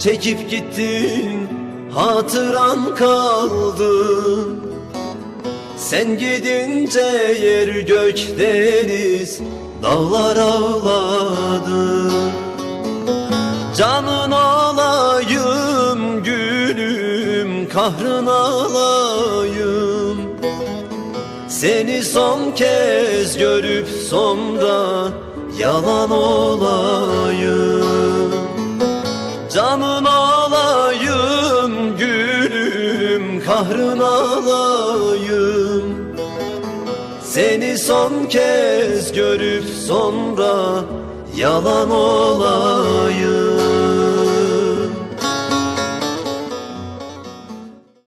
çekip gittin Hatıran kaldı. Sen gidince yer gök deniz Dağlar ağladı. Canın olayım gülüm Kahrın alayım. Seni son kez görüp sonra Yalan olayım Kahrın alayım. Seni son kez görüp sonra Yalan olayım